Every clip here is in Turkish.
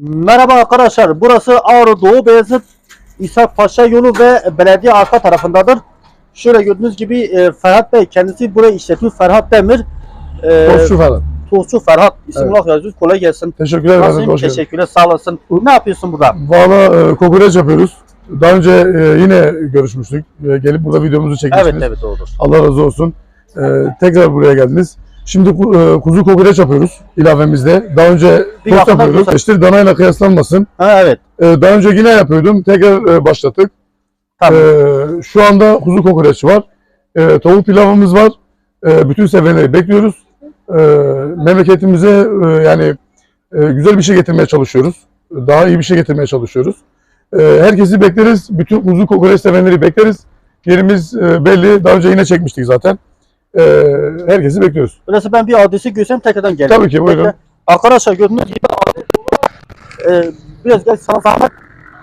Merhaba arkadaşlar. Burası Ağrı Doğu Beyazıt İshak Paşa yolu ve belediye arka tarafındadır. Şöyle gördüğünüz gibi e, Ferhat Bey kendisi burayı işletiyor. Ferhat Demir. E, Tostçu falan. Tostçu Ferhat. İsim Evet. yazıyoruz. Kolay gelsin. Teşekkürler. Nasılsın? Teşekkürler. Sağ olasın. Ne yapıyorsun burada? Valla e, kokoreç yapıyoruz. Daha önce e, yine görüşmüştük. E, gelip burada videomuzu çekmiştiniz. Evet evet doğrudur. Allah razı olsun. E, tekrar buraya geldiniz. Şimdi e, kuzu kokoreç yapıyoruz ilavemizde. Daha önce tost göster- İşte danayla kıyaslanmasın. Ha, evet. E, daha önce yine yapıyordum. Tekrar e, başlattık. Tamam. E, şu anda kuzu kokoreç var. Tavuk pilavımız var. Bütün sevenleri bekliyoruz. Memleketimize yani güzel bir şey getirmeye çalışıyoruz. Daha iyi bir şey getirmeye çalışıyoruz. Herkesi bekleriz. Bütün kuzu kokoreç sevenleri bekleriz. Yerimiz belli. Daha önce yine çekmiştik zaten. E, herkesi bekliyoruz. Öyleyse ben bir adresi görsem tekrardan gelirim. Tabii ki, buyurun. Bekle. Arkadaşlar gördüğünüz gibi adres e, biraz gel sana zahmet.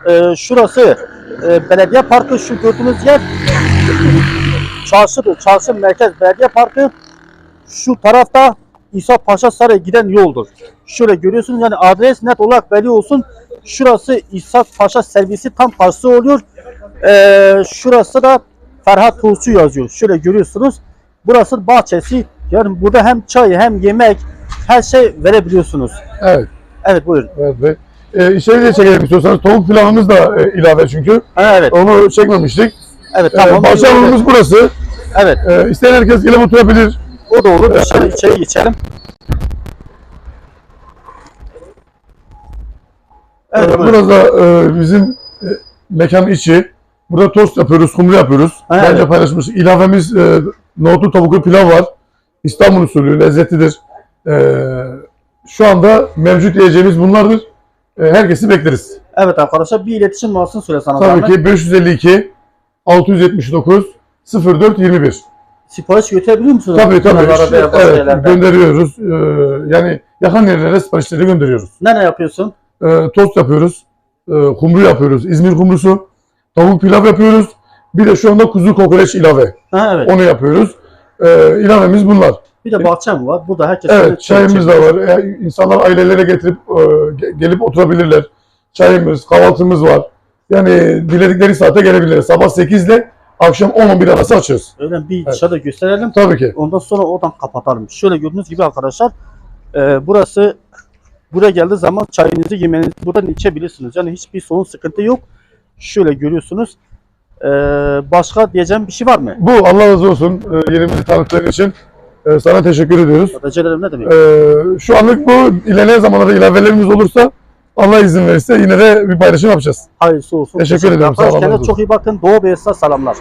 E, şurası e, belediye parkı şu gördüğünüz yer çarşıdır. Çarşı merkez belediye parkı şu tarafta İsa Paşa Saray'a giden yoldur. Şöyle görüyorsunuz yani adres net olarak belli olsun. Şurası İsa Paşa servisi tam karşısı oluyor. E, şurası da Ferhat Tuğsu yazıyor. Şöyle görüyorsunuz. Burası bahçesi. Yani burada hem çay hem yemek her şey verebiliyorsunuz. Evet. Evet buyurun. Evet. Ve, e, içeri de çekelim istiyorsanız. Tavuk pilavımız da e, ilave çünkü. Evet. Onu çekmemiştik. Evet Tamam. tamam. Başlamamız burası. Evet. Ee, isteyen herkes gelip oturabilir. O da olur. Dışarı içeri geçelim. Evet, Ee, buyurun. Burası da e, bizim e, mekan içi. Burada tost yapıyoruz, kumru yapıyoruz. Ha, Bence evet. paylaşmış. İlavemiz e, nohutlu tavuklu pilav var. İstanbul usulü, lezzetlidir. E, şu anda mevcut yiyeceğimiz bunlardır. E, herkesi bekleriz. Evet arkadaşlar bir iletişim numarasını söyle sana. Tabii zahmet. ki 552 679 04 21. Sipariş götürebiliyor musunuz? Tabii tabii. Başka Evet, gönderiyoruz. E, yani yakın yerlere siparişleri gönderiyoruz. Nerede yapıyorsun? e, tost yapıyoruz. E, kumru yapıyoruz. İzmir kumrusu. Tavuk pilav yapıyoruz. Bir de şu anda kuzu kokoreç ilave. Ha evet. Onu yapıyoruz. E, ilavemiz bunlar. Bir de bahçem var. Bu da herkes Evet çayımız da var. E, insanlar ailelere getirip e, ge- gelip oturabilirler. Çayımız, kahvaltımız var. Yani diledikleri saate gelebilirler. Sabah 8 ile akşam 10-11 arası açıyoruz. Öyle bir Evet. dışarıda gösterelim. Tabii ki. Ondan sonra oradan kapatalım. Şöyle gördüğünüz gibi arkadaşlar e, burası buraya geldiği zaman çayınızı yemenizi buradan içebilirsiniz. Yani hiçbir sorun sıkıntı yok. Şöyle görüyorsunuz. E, başka diyeceğim bir şey var mı? Bu Allah razı olsun e, yerimizi tanıttığın için e, sana teşekkür ediyoruz. Rica ederim ne demek? Ee, şu anlık bu ilerleyen zamanlarda ilavelerimiz olursa Allah izin verirse yine de bir paylaşım yapacağız. Hayırlısı olsun. teşekkür ederim, sağ olun. Kendinize çok iyi bakın. Doğu Beyazıt'a selamlar.